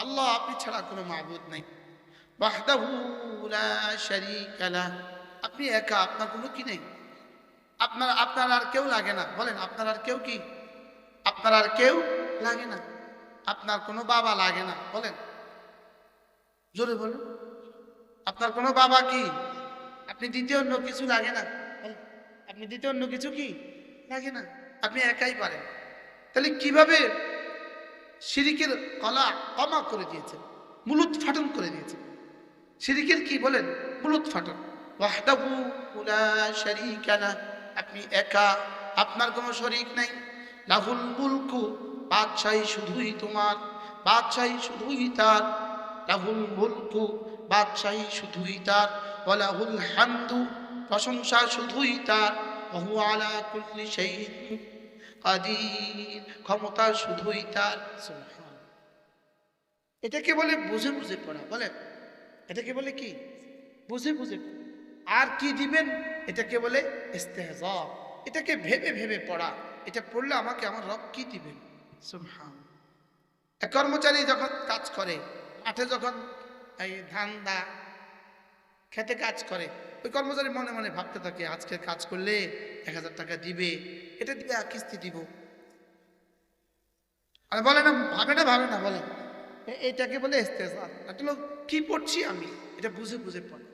আল্লাহ আপনি ছাড়া কোনো মাবুদ নেই। আপনি একা, আপনার কোনো কি নেই? আপনার আপনার আর কেউ লাগে না। বলেন, আপনার আর কেউ কি? আপনার আর কেউ লাগে না। আপনার কোনো বাবা লাগে না। বলেন। জোরে বলুন। আপনার কোনো বাবা কি? আপনি দ্বিতীয় অন্য কিছু লাগে না? আপনি দ্বিতীয় অন্য কিছু কি? লাগে না। আপনি একাই পারেন। তাহলে কীভাবে সিরিকের কলা কমা করে দিয়েছেন মুলুত ফাটন করে দিয়েছেন সিরিকের কি বলেন? মুলুত ফাটন। আপনি একা, আপনার কোনো শরিক নাই। লাহুল মুলকু, বাদশাহী শুধুই তোমার, বাদশাহী শুধুই তার। লাহুল মুলকু, বাদশাহী শুধুই তার। ওয়ালাহুল হামদু, প্রশংসা শুধুই তার। ওহু আলা কুল্লি শাইইন। কাদির, ক্ষমতা শুধুই তার। এটাকে বলে? বুঝে বুঝে পড়া, বলেন। এটাকে বলে কি? বুঝে বুঝে আর কি দিবেন? এটাকে বলে? ইস্তেহজা এটাকে ভেবে ভেবে পড়া। এটা পড়লে আমাকে আমার রব কি দিবেন? এক কর্মচারী যখন কাজ করে, মাঠে যখন এই ধান দা খেতে কাজ করে ওই কর্মচারী মনে মনে ভাবতে থাকে আজকে কাজ করলে এক হাজার টাকা দিবে এটা দিবে আর কিস্তি দিব আর বলে না ভাবে না ভাবে না বলে এ- এটাকে বলে ইস্তেজার আসলে কি পড়ছি আমি এটা বুঝে বুঝে পড়ে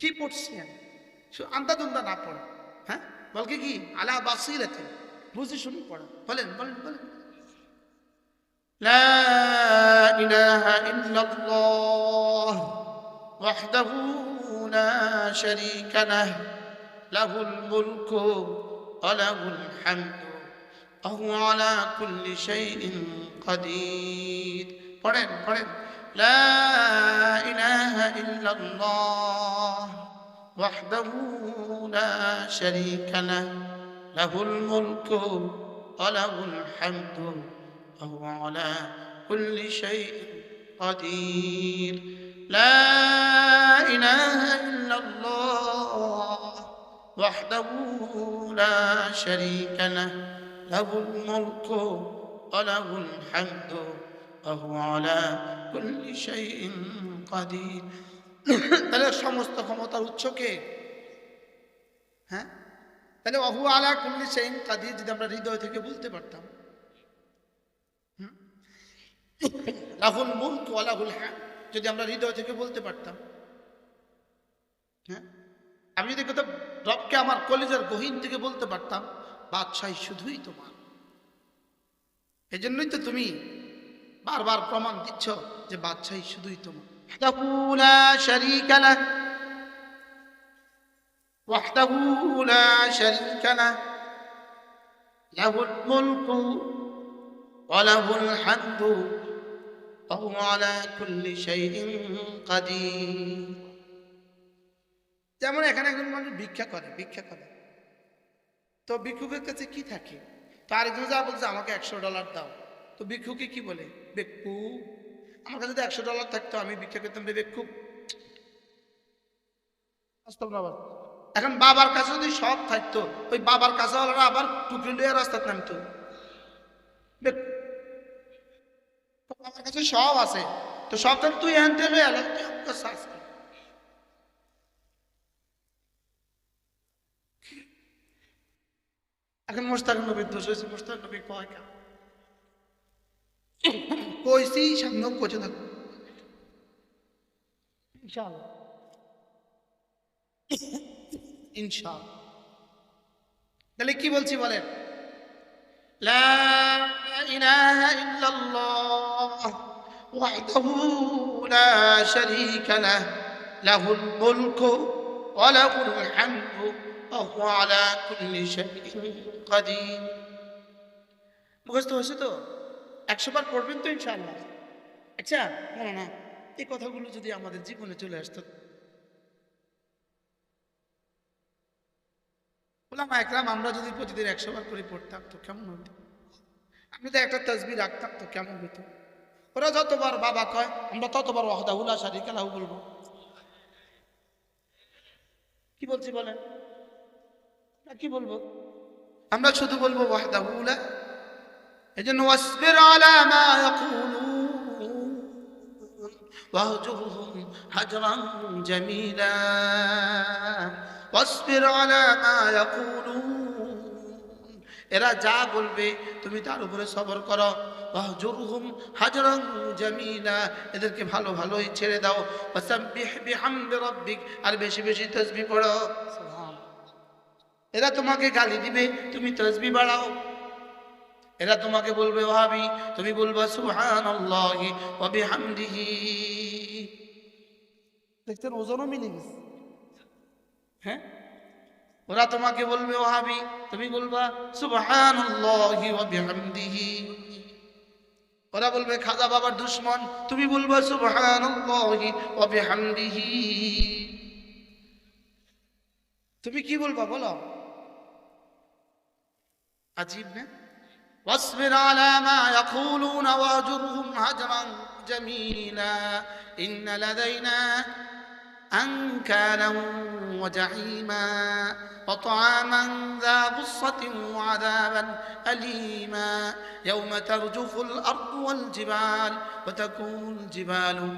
কি পড়ছি আমি শুধু আন্দাদুন্দা না পড়ে হ্যাঁ বলকে কি আলা বাসিরাতে বুঝে শুনে পড়া বলেন বলেন বলেন لا إله إلا الله وحده لا شريك له له الملك وله الحمد وهو على كل شيء قدير. قرن قرن لا إله إلا الله وحده لا شريك له له الملك وله الحمد وهو على كل شيء قدير. لا إله إلا الله وحده لا شريك له له الملك وله الحمد وهو على كل شيء قدير তাহলে সমস্ত ক্ষমতার উৎস কে? হ্যাঁ? তাহলে অহু আলা কুল্লি সেইন কাদির যদি আমরা হৃদয় থেকে বলতে পারতাম। রাহুল মুখ আলাহুল হ্যাঁ যদি আমরা হৃদয় থেকে বলতে পারতাম হ্যাঁ আমি যদি কোথাও রবকে আমার কলেজের গহীন থেকে বলতে পারতাম বাদশাহী শুধুই তোমার এই জন্যই তো তুমি বারবার প্রমাণ দিচ্ছ যে বাদশাহী শুধুই তোমার وحده لا شريك له وحده لا شريك له له الملك وله الحمد وهو على كل شيء قدير যেমন এখানে একজন মানুষ ভিক্ষা করে ভিক্ষা করে তো ভিক্ষুকের কাছে কি থাকে তো আরেকজন যা বলছে আমাকে একশো ডলার দাও তো ভিক্ষুকে কি বলে বেক্ষু আমার কাছে যদি একশো ডলার থাকতো আমি ভিক্ষা করতাম রে বেক্ষু বাস্তব না বাস্তব? এখন বাবার কাছে যদি সব থাকতো ওই বাবার কাছে ওরা আবার টুকরি লইয়া রাস্তার নামতো বাবার কাছে সব আছে। তো সব তুই তুই আমার এখন মোস্তাক নবীর দোষ হয়েছে মোস্তাক নবী কয় কেন? কইছি ইনশাআল্লাহ। তাহলে কি বলছি বলেন? لا إله إلا الله وحده لا شريك له له الملك وله الحمد وهو على كل شيء قدير মুখস্থ হয়েছে তো একশো বার পড়বেন তো ইনশাআল্লাহ আচ্ছা না না এই কথাগুলো যদি আমাদের জীবনে চলে আসতো ওলামা একরাম, আমরা যদি প্রতিদিন একশো বার করে পড়তাম, তো কেমন হতো? আমি তো একটা তসবি রাখতাম, তো কেমন হতো? ওরা যতবার বাবা কয়, আমরা ততবার সারি শারিকালাহু বলব। কি বলছি বলেন? না, কি বলব? আমরা শুধু বলব ওয়াহদাহুল্লা এই জন্য ওয়াসবির আলা মা ইয়াকুলুন, ওয়াহজুরহুম হাজরান জামিলা। এরা যা বলবে তুমি তার উপরে সবর করো। ওয়াহজুরহুম হাজরান জামিলা এদেরকে ভালো ভালোই ছেড়ে দাও। আর বেশি বেশি তসবি পড়ো। এরা তোমাকে গালি দিবে তুমি তসবি বাড়াও। এরা তোমাকে বলবে ভাবি তুমি বলবা সুহান দেখছেন ওজনও মিলে গেছে। হ্যাঁ ওরা তোমাকে বলবে ওহাবি তুমি বলবা সুবহানাল্লাহি ওয়া বিহামদিহি ওরা বলবে খাজা বাবার দুশ্মন তুমি বলবা সুবহানাল্লাহি ওয়া বিহামদিহি তুমি কি বলবা বলো আজীব না واصبر على ما يقولون واهجرهم هجرا جميلا إن لدينا أنكالا وجحيما وطعاما ذا غصة وعذابا أليما. يوم ترجف الأرض والجبال وتكون الجبال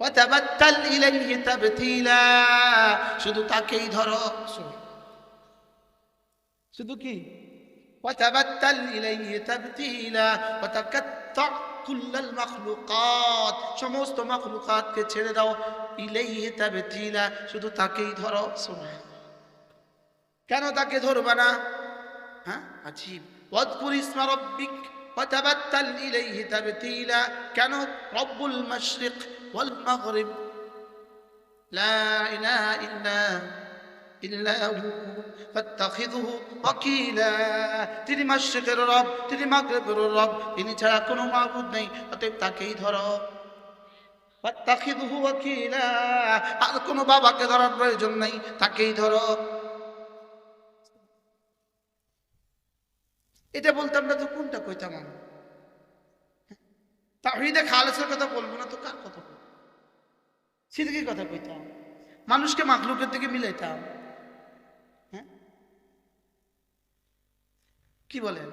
ওয়াতাবাত্তাল ইলাইহি তাবতিলা শুধু তাকেই ধরো শুধু কি ওয়াতাবাত্তাল ইলাইহি তাবতিলা ওয়াতাকাত্তা কুল্লাল মাখলুকাত সমস্ত মাখলুকাতকে ছেড়ে দাও ইলাইহি তাবতিলা শুধু তাকেই ধরো সুবহান কেন তাকে ধরবা না হ্যাঁ আজীব ওয়াদকুর ইসমা রব্বিক وتبتل إليه تبتيلا كان رب المشرق والمغرب لا إله إلا إلا هو فاتخذه وكيلا তিনি মাশরিকের রব তিনি মাগরিবের রব তিনি ছাড়া কোনো মাবুদ নেই অতএব তাকেই ধরো ফাত্তাখিযুহু ওয়াকিলা আর কোনো বাবাকে ধরার প্রয়োজন নেই তাকেই ধরো এটা বলতাম না তো কোনটা কইতাম আমি তাহিদে খালেসের কথা বলবো না তো কার কথা সিদ্দিকের কথা কইতাম। মানুষকে মাখলুকের দিকে মিলাইতাম। হ্যাঁ? কি বলেন?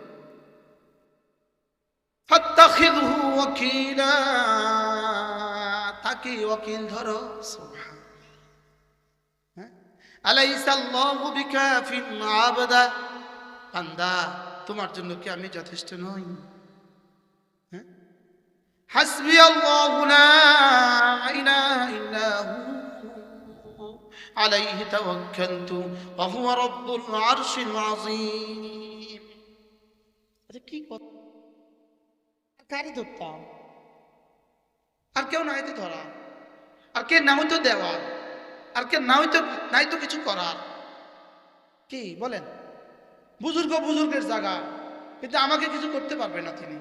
তাকে ওয়াকিল ধরো হ্যাঁ? তোমার জন্য কি আমি যথেষ্ট নই? হ্যাঁ? হাসবি আল্লাহু লা ইলাহা ইল্লা হু আলাইহি তাওয়াক্কালতু ওয়া হুয়া রাব্বুল আরশিল আযীম। আচ্ছা কি কারে ধরতাম আর কেউ নাই তো ধরা। আর কে না হইতো দেওয়া আর কে না হইতো নাই তো কিছু করার? কি বলেন? বুজুর্গ বুজুর্গের জায়গা। কিন্তু আমাকে কিছু করতে পারবে না তিনি।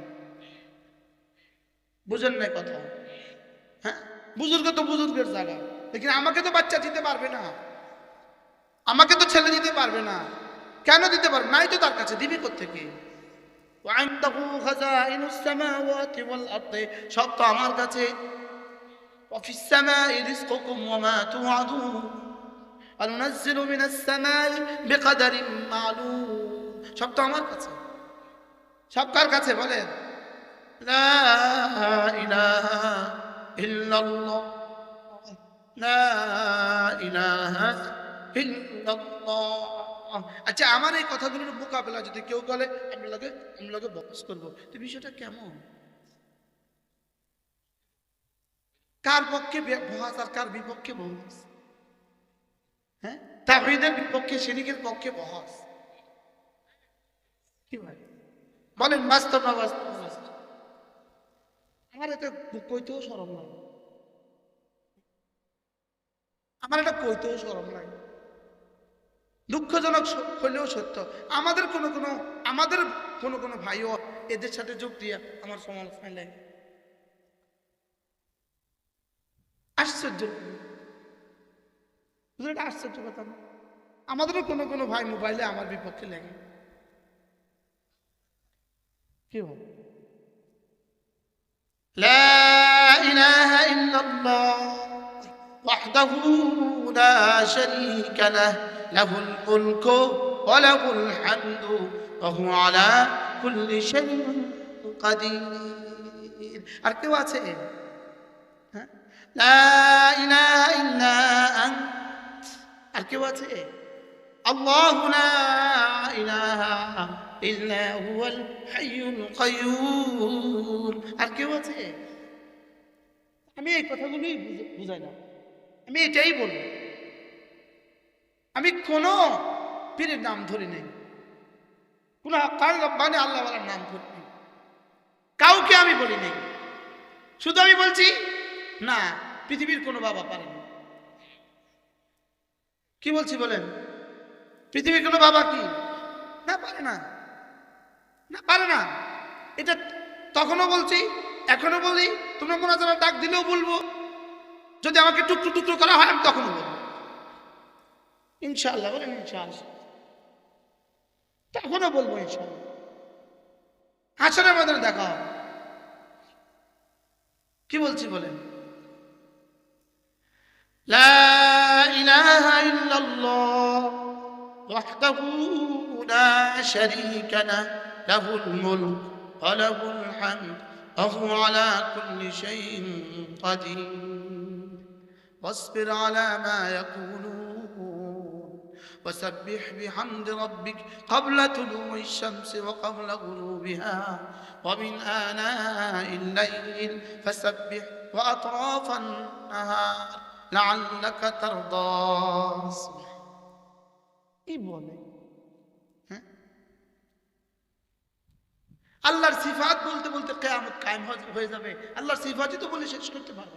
বুঝেন নাই কথা। হ্যাঁ? বুজুর্গ তো বুজুর্গের জায়গা দেখি আমাকে তো বাচ্চা দিতে পারবে না। আমাকে তো ছেলে দিতে পারবে না। কেন দিতে পারবে? নাই তো তার কাছে, দিবি কোথেকে সব তো আমার কাছে। সব তো আমার কাছে। সব কার কাছে বলেন? লা ইলাহা ইল্লাল্লাহ। লা ইলাহা ইল্লাল্লাহ। আচ্ছা আমার এই কথাগুলোর মোকাবেলা যদি কেউ বলে আমি লাগে আমি লাগে বকস করব। তো বিষয়টা কেমন? কার পক্ষে বহাস আর কার বিপক্ষে বহাস হ্যাঁ? তাহিদের বিপক্ষে শিরিকের পক্ষে বহাস কি বলেন বাস্তব না বাস্তব। আমার এটা কইতেও সরম লাগে আমার এটা কইতেও সরম লাগে দুঃখজনক হলেও সত্য, আমাদের কোনো কোনো, আমাদের কোনো কোনো ভাইও এদের সাথে যোগ দিয়ে আমার সমালোচনায় লাগে আশ্চর্য। এটা আশ্চর্য কথা না? আমাদেরও কোনো কোনো ভাই মোবাইলে আমার বিপক্ষে লেগে। কি لا إله إلا الله وحده لا شريك له له الملك وله الحمد وهو على كل شيء قدير. أركواته لا إله إلا أنت أركواته الله لا إله أنت আর কেউ আছে? আমি এই কথাগুলোই বুঝাই না। আমি এটাই বলব আমি কোনো পীরের নাম ধরি নাই। কোন মানে আল্লাহ নাম ধরি কাউকে আমি বলি নাই। শুধু আমি বলছি, না, পৃথিবীর কোনো বাবা পারে না কি বলছি বলেন? পৃথিবীর কোনো বাবা কি? না, পারে না। না, পারে না। এটা তখনও বলছি, এখনও বলি, তোমরা কোনো যারা ডাক দিলেও বলব। যদি আমাকে টুকরো টুকরো করা হয়, আমি তখনও বলব। ইনশাল্লাহ বলেন ইনশাআল্লাহ। তখনও বলব ইনশাল্লাহ হাসানের মধ্যে দেখা হবে। কি বলছি, বলেন? لا إله إلا الله وحده لا شريك له له الملك وله الحمد وهو على كل شيء قدير. واصبر على ما يقولون وسبح بحمد ربك قبل طلوع الشمس وقبل غروبها ومن آناء الليل فسبح وأطراف النهار لعلك ترضى. اصبر إيه আল্লাহর সিফাত বলতে বলতে কেয়ামত কায়েম হয়ে- যাবে আল্লাহর সিফাতই তো বলে শেষ করতে পারব।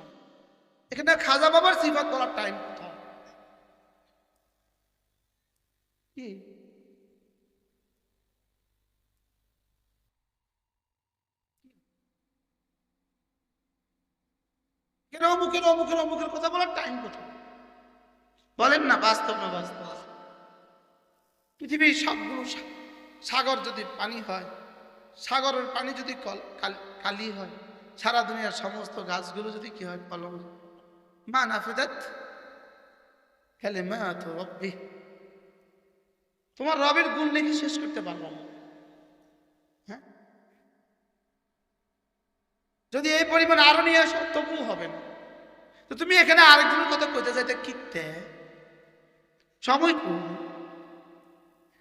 এখানে খাজা বাবার সিফাত বলার টাইম কেন অমুকের অমুকের অমুকের কথা বলার টাইম কোথায়? বলেন না, বাস্তব না বাস্তব? পৃথিবীর সবগুলো সাগর যদি পানি হয় সাগরের পানি যদি কল কাল- হয়, সারা দুনিয়ার সমস্ত গাছগুলো যদি কি হয়, কলম। মা নাফিদাত খেলে মা তো রব্বি। তোমার রবের গুণ লিখে শেষ করতে পারব না হ্যাঁ? যদি এই পরিমাণ আরও নিয়ে আসো, তবুও হবে না। তো তুমি এখানে আরেকজনের কথা কইতে চাইতে কিনতে সময় কম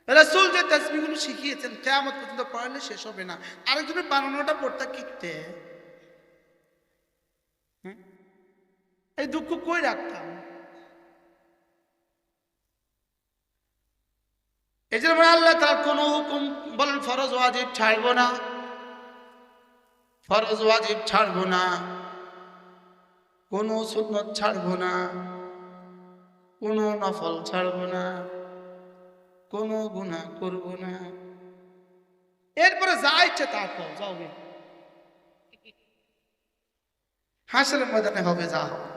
রাসূল যে তাসবিহগুলো শিখিয়েছেন, কেয়ামত পর্যন্ত পড়ালে শেষ হবে না। আরেকজনের বানানোটা পড়তে কিনতে এই দুঃখ কই রাখতাম? এই জন্য আল্লাহ তার কোন হুকুম বলেন, ফরজ ওয়াজিব ছাড়বো না। ফরজ ওয়াজিব ছাড়বো না। কোন সুন্নত ছাড়বো না। কোন নফল ছাড়বো না। কোন গুণা করবো না এরপরে যা ইচ্ছে তা কর যাও গে হাসের ময়দানে হবে যা হবে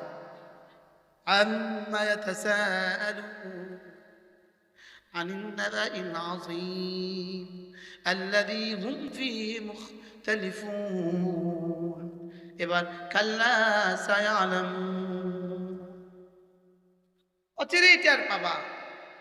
عما يتساءلون عن النبأ العظيم الذي هم فيه مختلفون এবার কাল্লা সায়ালামুন অচিরেই টের পাবা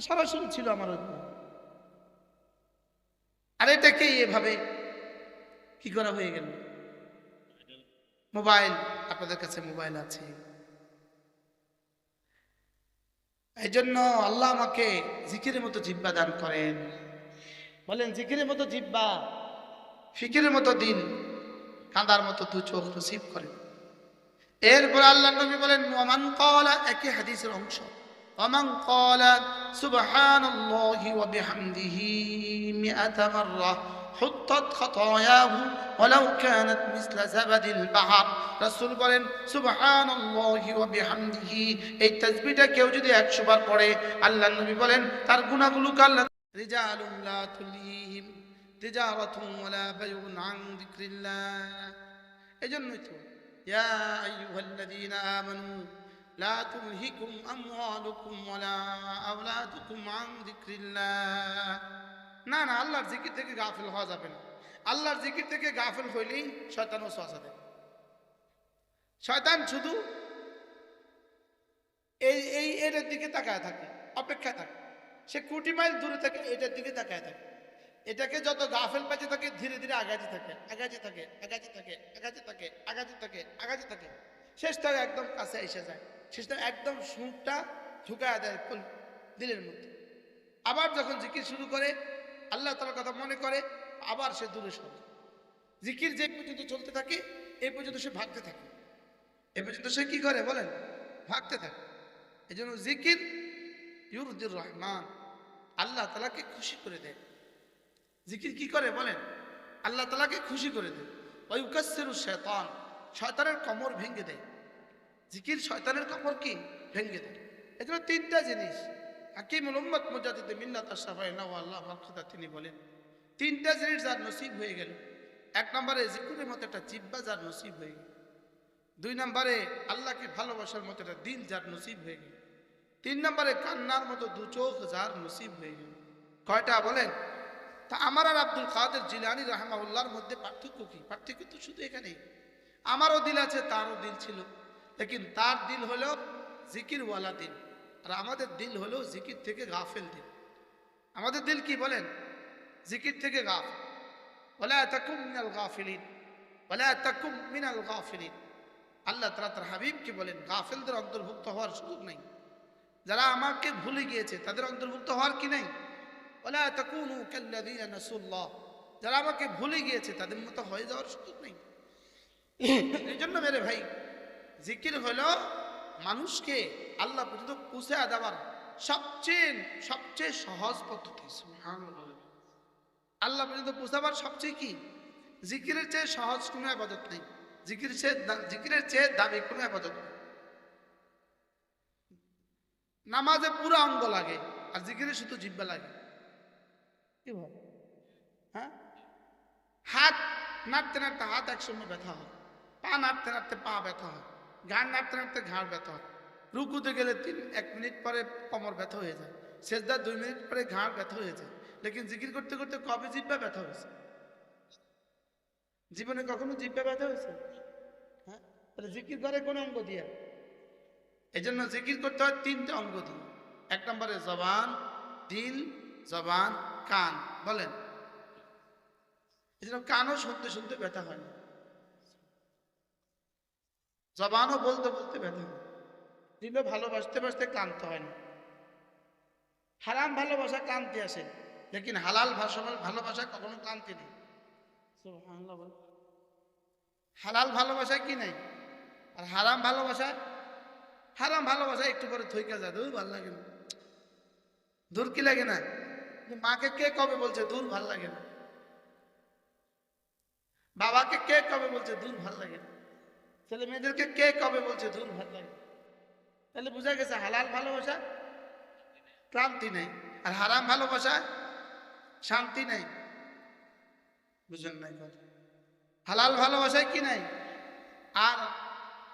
সরাসরি ছিল আমার উদ্দেশ্য। আর এটাকে এভাবে কি করা হয়ে গেল? মোবাইল, আপনাদের কাছে মোবাইল আছে। এই জন্য আল্লাহ আমাকে জিকিরের মতো জিব্বা দান করেন। বলেন, জিকিরের মতো জিব্বা, ফিকিরের মতো দিন, কাঁদার মতো দু চোখ নসিব করেন। এরপর আল্লাহ নবী বলেন ওমান কলা একই হাদিসের অংশ। ওমান কলা সুবহানাল্লাহি ওয়া বিহামদিহি মিআতা মাররা حطت خطاياه ولو كانت مثل زبد البحر রাসূল বলেন সুবহানাল্লাহি ওয়া বিহামদিহি এই তাসবিহটা কেউ যদি 100 বার পড়ে আল্লাহ নবী বলেন তার গুনাহগুলোকে আল্লাহ রিজালুম লা তুলহিহিম তিজারাতুন ওয়ালা বাইউন আন যিকরিল্লাহ এজন্যই তো ইয়া আইয়ুহাল্লাযীনা আমানু লা তুলহিকুম আমওয়ালুকুম ওয়ালা আওলাদুকুম আন যিকরিল্লাহ। না না, আল্লাহর জিকির থেকে গাফিল হওয়া যাবে না। আল্লাহর জিকির থেকে গাফিল হইলেই শয়তান ওসওয়াসা দেয় শয়তান শুধু এই এই, এটার দিকে তাকায় থাকে, অপেক্ষায় থাকে। সে কোটি মাইল দূরে থাকে এটার দিকে তাকায় থাকে। এটাকে যত গাফেল পাচ্ছে থাকে, ধীরে ধীরে আগাতে থাকে আগাতে থাকে আগাতে থাকে আগাতে থাকে আগাতে থাকে আগাতে থাকে। শেষটা একদম কাছে এসে যায়। শেষটা একদম সুরটা ঢুকায় দেয় দিলের মধ্যে। আবার যখন জিকির শুরু করে, আল্লাহ তালার কথা মনে করে, আবার সে দূরে সরে জিকির যে পর্যন্ত চলতে থাকে এই পর্যন্ত সে ভাগতে থাকে। এ পর্যন্ত সে কি করে বলেন? ভাগতে থাকে। এই জন্য জিকির ইউরুদ্দির রহমান আল্লাহ তালাকে খুশি করে দেয়। জিকির কি করে বলেন? আল্লাহ তালাকে খুশি করে দেয়। ওই উকাসের শয়তান শয়তানের কমর ভেঙে দেয়। জিকির শয়তানের কমর কি? ভেঙে দেয়। এই জন্য তিনটা জিনিস। হাকিম উম্মত মুজাদিদ নাওয়া আল্লাহ বরকতা তিনি বলেন। তিনটা জিনিস যার নসিব হয়ে গেল। এক নম্বরে জিকুরের মতো একটা জিব্বা যার নসিব হয়ে গেল। দুই নম্বরে আল্লাহকে ভালোবাসার মতো একটা দিল যার নসিব হয়ে গেল। তিন নম্বরে কান্নার মতো দু চোখ যার নসিব হয়ে গেল। কয়টা বলেন? তা আমার আর আব্দুল কাদের জিলানি রাহমাউল্লাহর মধ্যে পার্থক্য কি? পার্থক্য তো শুধু এখানেই। আমারও দিল আছে, তারও দিল ছিল। লেকিন তার দিল হলো জিকিরওয়ালা দিন আর আমাদের দিল হলো জিকির থেকে গাফেল দিন আমাদের দিল কি বলেন জিকির থেকে গাফ ওলা তাকুম মিনাল গাফিলিন ওলা তাকুম মিনাল গাফিলিন আল্লাহ তালা তার হাবিবকে বলেন গাফেলদের অন্তর্ভুক্ত হওয়ার সুযোগ নেই যারা আমাকে ভুলে গিয়েছে, তাদের অন্তর্ভুক্ত হওয়ার কি নেই? ওলা তাকুনু কাল্লাযীনা নাসুল্লাহ। যারা আমাকে ভুলে গিয়েছে, তাদের মতো হয়ে যাওয়ার সুযোগ নেই। এই জন্য মেরে ভাই জিকির হলো মানুষকে আল্লাহ পর্যন্ত পুষে দেওয়ার সবচেয়ে সবচেয়ে সহজ পদ্ধতি। আল্লাহ পর্যন্ত পৌঁছাবার সবচেয়ে কি? জিকিরের চেয়ে সহজ কোনো আবাদত নেই। জিকির চেয়ে জিকিরের চেয়ে দাবি কোনো আবাদত নেই। নামাজে পুরো অঙ্গ লাগে, আর জিকিরে শুধু জিব্বা লাগে। হ্যাঁ? হাত নাড়তে নাড়তে হাত একসঙ্গে ব্যথা হয়, পা নাড়তে নাড়তে পা ব্যথা হয়। ঘাড় নাড়তে নাড়তে ঘাড় ব্যথা হয়। রুকুতে গেলে তিন, এক মিনিট পরে কোমর ব্যথা হয়ে যায়। শেষদার দুই মিনিট পরে ঘাড় ব্যথা হয়ে যায়। লেকিন জিকির করতে করতে কবে জিব্বা ব্যথা হয়েছে? জীবনে কখনো জিব্বা ব্যথা হয়েছে? হ্যাঁ? জিকির করে কোন অঙ্গ দিয়ে? এই জন্য জিকির করতে হয় তিনটে অঙ্গ দিয়ে। এক নম্বরে জবান, দিল, জবান, কান। বলেন। এই জন্য কানও শুনতে শুনতে ব্যথা হয় না। জবানও বলতে বলতে ব্যথা হয়। ভালোবাসতে বাসতে ক্লান্ত হয় না। হারাম ভালোবাসা ক্লান্তি আসে লেকিন হালাল ভাষা ভালোবাসা কখনো ক্লান্তি নেই। হালাল ভালোবাসা কি নাই? আর হারাম ভালোবাসা? হারাম ভালোবাসা একটু পরে থইকা যায়। দূর ভালো লাগে না। দূর কি লাগে না? মাকে কে কবে বলছে দূর ভালো লাগে না? বাবাকে কে কবে বলছে দূর ভালো লাগে না? ছেলে মেয়েদেরকে কে কবে বলছে দূর ভালো লাগে? তাহলে বোঝা গেছে হালাল ভালোবাসা ক্লান্তি নেই, আর হারাম ভালোবাসা শান্তি নেই। বুঝেন নাই কথা? হালাল ভালোবাসায় কি নাই? আর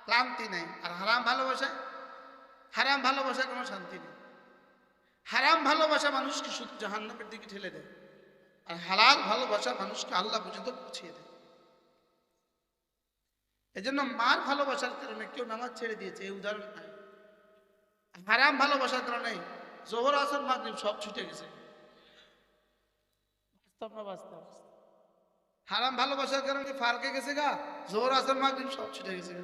ক্লান্তি নেই, আর হারাম ভালোবাসা হারাম ভালোবাসা কোনো শান্তি নেই। হারাম ভালোবাসা মানুষকে শুধু জাহান্নামের দিকে ঠেলে দেয়, আর হালাল ভালোবাসা মানুষকে আল্লাহ পর্যন্ত পৌঁছিয়ে দেয়। এজন্য মার ভালোবাসার কারণে কেউ নামাজ ছেড়ে দিয়েছে, এই উদাহরণ নাই। হারাম ভালোবাসার কারণে জোহর, আসর, মাগরিব সব ছুটে গেছে। হারাম ভালোবাসার কারণে ফারকে গেছে গা, জোহর, আসর, মাগরিব সব ছুটে গেছে।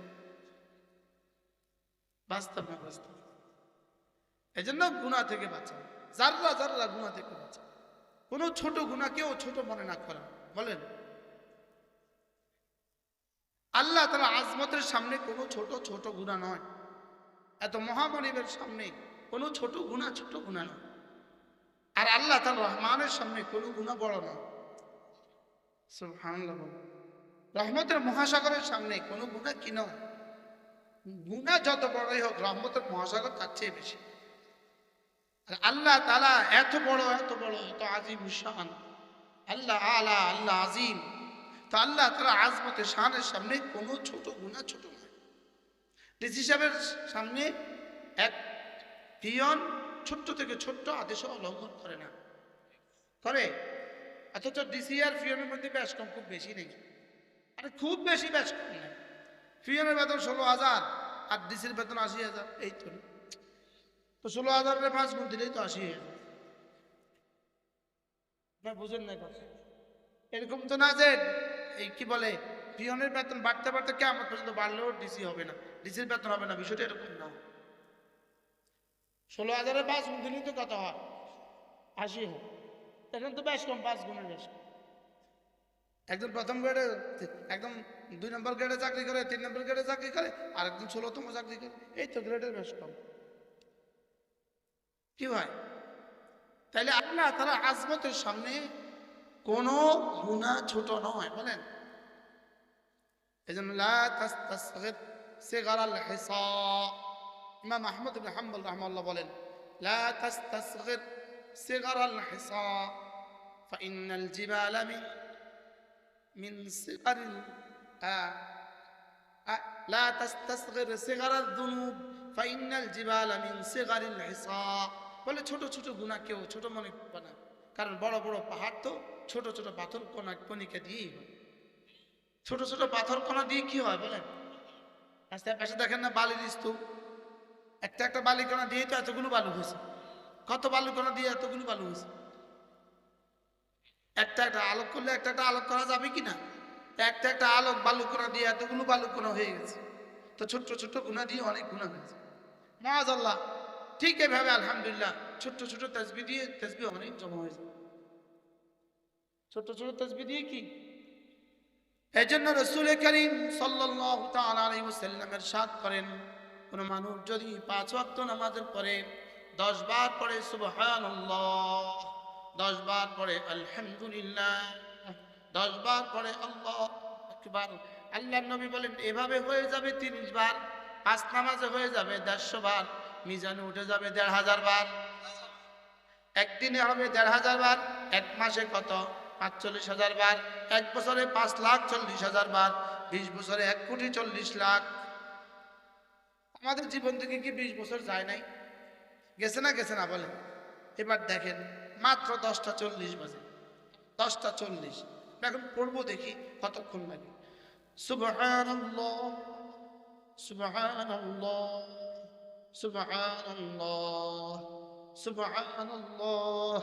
বাস্তব না বাস্তব? এই জন্য গুণা থেকে বাঁচা। যাররা যাররা গুণা থেকে বাঁচা। কোনো ছোট গুণাকেও ছোট মনে না করা। বলেন। আল্লাহ তালা আজমতের সামনে কোনো ছোট ছোট গুণা নয়। এত মহামনিবের সামনে কোনো ছোট গুণা ছোট গুণা নয়। আর আল্লাহ তার রহমানের সামনে কোনো গুণা বড় নয়। রহমতের মহাসাগরের সামনে কোনো গুণা কি নয়? গুণা যত বড়ই হোক, রহমতের মহাসাগর তার চেয়ে বেশি। আর আল্লাহ তালা এত বড় এত বড়, এত আজিম শান আল্লাহ আলা, আল্লাহ আজিম। তো আল্লাহ তালা আজমতের শানের সামনে কোনো ছোট গুণা ছোট নয়। ডিসি সাহেবের সামনে এক পিয়ন ছোট্ট থেকে ছোট্ট আদেশও লঙ্ঘন করে না। করে? অথচ ডিসি আর পিয়নের মধ্যে ব্যাস খুব বেশি নেই। আরে খুব বেশি ব্যাস নেই। পিয়নের বেতন ষোলো হাজার আর ডিসির বেতন আশি হাজার, এই তো তো ষোলো হাজারের পাঁচ গুণ দিলেই তো আশি হাজার। বুঝেন না কথা। এরকম তো না যে, এই কি বলে, পিয়নের বেতন বাড়তে বাড়তে কে আমার পর্যন্ত বাড়লেও ডিসি হবে না, ডিসির বেতন হবে না, বিষয়টা এরকম না। ষোলো হাজারের পাঁচ গুণ দিলেই তো কত হয়, আশি হোক। এখন তো বেশ কম, পাঁচ গুণের বেশ। একজন প্রথম গ্রেডে একদম দুই নম্বর গ্রেডে চাকরি করে, তিন নম্বর গ্রেডে চাকরি করে আর একজন ষোলোতম চাকরি করে, এই তো গ্রেডের বেশ কম। কি ভাই? তাইলে আল্লাহ তারা আজমতের সামনে কোনো গুণা ছোট নয় বলেন এই জন্য লা তাস্তাসগির সিগারাল হিসা ইমাম আহমদ ইবনে হাম্বল রাহমাল্লাহ বলেন লা তাস্তাসগির সিগারাল হিসা فإن الجبال من من صغر آه آه لا تستصغر صغر الذنوب فإن الجبال من صغر الحصى বলে ছোট ছোট গুণা কেউ ছোট মনে করবে না কারণ বড় বড় পাহাড় তো ছোট ছোট পাথর কণা কণিকা দিয়েই হয়। ছোট ছোট পাথর কণা দিয়ে কি হয় বলেন? রাস্তায় পাশে দেখেন না বালির স্তূপ। একটা একটা বালি কণা দিয়ে তো এতগুলো বালু হয়েছে। কত বালু কণা দিয়ে এতগুলো বালু হয়েছে? একটা একটা আলোক করলে একটা একটা আলোক করা যাবে কি না? একটা একটা আলোক বালু কণা দিয়ে এতগুলো বালু কণা হয়ে গেছে। তো ছোট্ট ছোট্ট গুণা দিয়ে অনেক গুণা হয়েছে। মাজ আল্লাহ ঠিক এভাবে আলহামদুলিল্লাহ, ছোট্ট ছোট তসবি দিয়ে তসবি অনেক জমা হয়েছে। ছোট্ট ছোট তসবি দিয়ে কি? এই জন্য রসুল করিম সাল্লামের সাথ করেন, কোন মানুষ যদি পাঁচ ওয়াক্ত নামাজের পরে দশ বার পরে সুবহান দশ বার পরে আলহামদুলিল্লাহ, দশ বার পরে আল্লাহ আল্লাহ নবী বলেন, এভাবে হয়ে যাবে তিরিশ বার, পাঁচ নামাজে হয়ে যাবে দেড়শো বার, মিজানে উঠে যাবে দেড় হাজার বার। একদিনে হবে দেড় হাজার বার, এক মাসে কত? পাঁচচল্লিশ হাজার বার, এক বছরে পাঁচ লাখ চল্লিশ হাজার বার, বিশ বছরে এক কোটি চল্লিশ লাখ। আমাদের জীবন থেকে কি বিশ বছর যায় নাই? গেছে না গেছে না বলেন। এবার দেখেন, মাত্র দশটা চল্লিশ বাজে। দশটা চল্লিশ। এখন পড়ব দেখি কতক্ষণ লাগে। সুবহানাল্লাহ সুবহানাল্লাহ সুবহানাল্লাহ।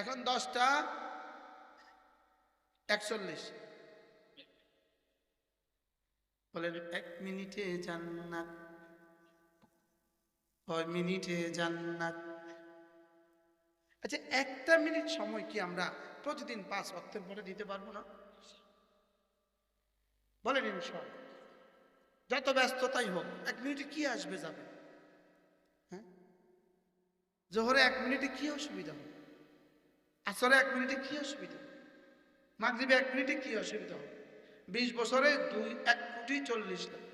এখন দশটা একচল্লিশ। বলেন, এক মিনিটে জান্নাত, কয় মিনিটে জান্নাত? আচ্ছা একটা মিনিট সময় কি আমরা প্রতিদিন পাঁচ ওয়াক্তের পরে দিতে পারব না? বলেন ইনশাল যত ব্যস্ততাই হোক, এক মিনিটে কি আসবে যাবে? হ্যাঁ? জোহরে এক মিনিটে কি অসুবিধা হবে? আসরে এক মিনিটে কি অসুবিধা? মাগরিবে এক মিনিটে কি অসুবিধা হবে? বিশ বছরে দুই, এক কোটি চল্লিশ লাখ।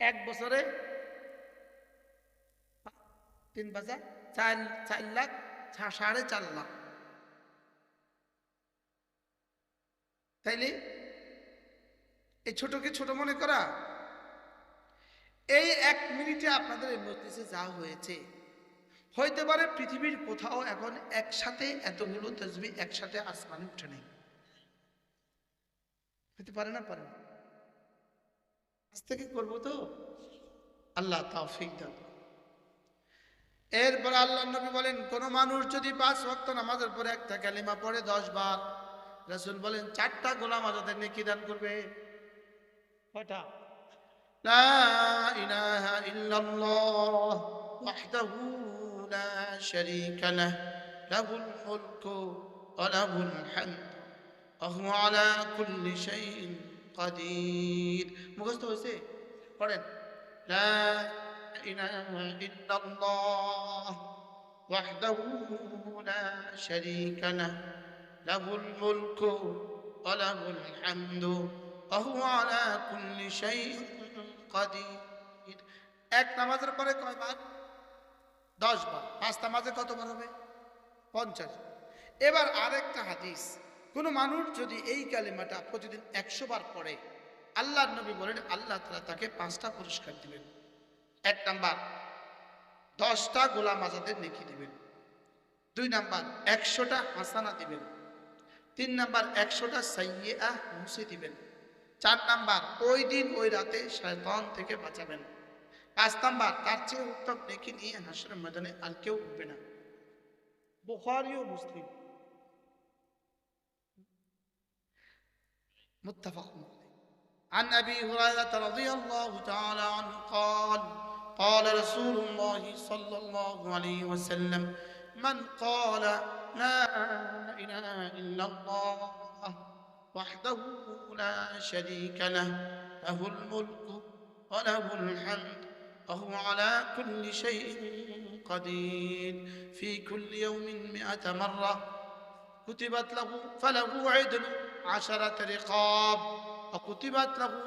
এক বছরে তিন বাজার চার চার লাখ সাড়ে চার লাখ। তাইলে এই ছোটকে ছোট মনে করা, এই এক মিনিটে আপনাদের এই যা হয়েছে। হইতে পারে পৃথিবীর কোথাও এখন একসাথে এতগুলো তসবি, একসাথে আসমানে উঠে নেই। হইতে পারে না, পারে আজ থেকে করব তো? আল্লাহ তাফিক দাও। এরপরে আল্লাহ নবী বলেন, কোন মানুষ যদি পাঁচ ভক্ত নামাজের পরে একটা ক্যালিমা পড়ে দশ বার, রসুল বলেন, চারটা গোলাম আজাদের নেকি দান করবে। কয়টা? লা ইলাহা ইল্লাল্লাহ, ওয়াহদাহু شريك له. له الملك وله الحمد. وهو على كل شيء قدير. মুখস্থ হয়েছে قرن. لا إله إلا الله. وحده لا شريك له. له الملك وله الحمد. وهو على كل شيء قدير. এক নামাজের পরে কয় দশ বার পাঁচ নামাজে কতবার হবে? পঞ্চাশ এবার আরেকটা হাদিস, কোনো মানুষ যদি এই কালিমাটা প্রতিদিন একশো বার পড়ে আল্লাহ নবী বলেন, আল্লাহ তালা তাকে পাঁচটা পুরস্কার দিবেন। এক নাম্বার, দশটা গোলাম আজাদের নেকি দিবেন। দুই নাম্বার, একশোটা হাসানা দিবেন। তিন নাম্বার, একশোটা সাইয়া মুছে দিবেন। চার নাম্বার, ওই দিন ওই রাতে শয়তান থেকে বাঁচাবেন। পাঁচ নাম্বার তার চেয়ে উত্তম নেকি নিয়ে হাসরের ময়দানে আর কেউ উঠবে না বুখারি ও মুসলিম متفق عليه عن ابي هريره رضي الله تعالى عنه قال قال رسول الله صلى الله عليه وسلم من قال لا اله الا الله وحده لا شريك له له الملك وله الحمد وهو على كل شيء قدير. في كل يوم مئة مرة كتبت له فله عدل عشرة رقاب وكتبت له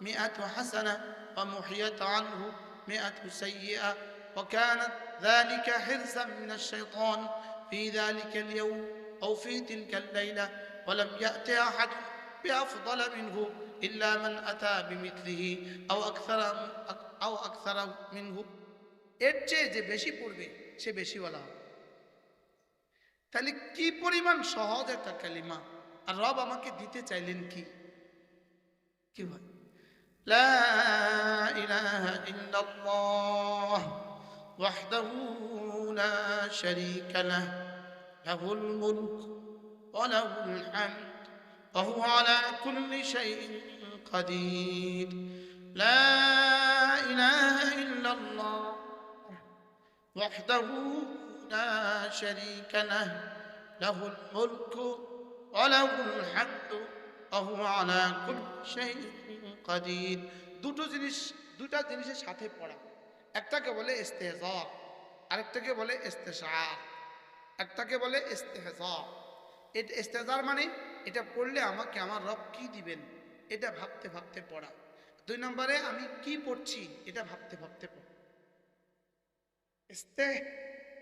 مئة حسنة ومحيت عنه مئة سيئة. وكانت ذلك حرزا من الشيطان في ذلك اليوم أو في تلك الليلة ولم يأت أحد بأفضل منه إلا من أتى بمثله أو أكثر আও আকসারা মিনহু। এর চেয়ে যে বেশি পড়বে, সে বেশিওয়ালা হবে। তাহলে কি পরিমাণ সহজ একটা কালিমা? আর রব আমাকে দিতে চাইলেন কি? কি ভাই لا إله إلا الله وحده لا شريك له له الملك وله الحمد وهو على كل شيء قدير দুটো জিনিস দুটা জিনিসের সাথে পড়া। একটাকে বলে ইস্তেহজার, আরেকটাকে বলে ইস্তেসার একটাকে বলে ইস্তেহজার। এটা ইস্তেজার মানে এটা পড়লে আমাকে আমার রব কি দিবেন? এটা ভাবতে ভাবতে পড়া। দুই নম্বরে আমি কি পড়ছি এটা ভাবতে ভাবতে পড়া।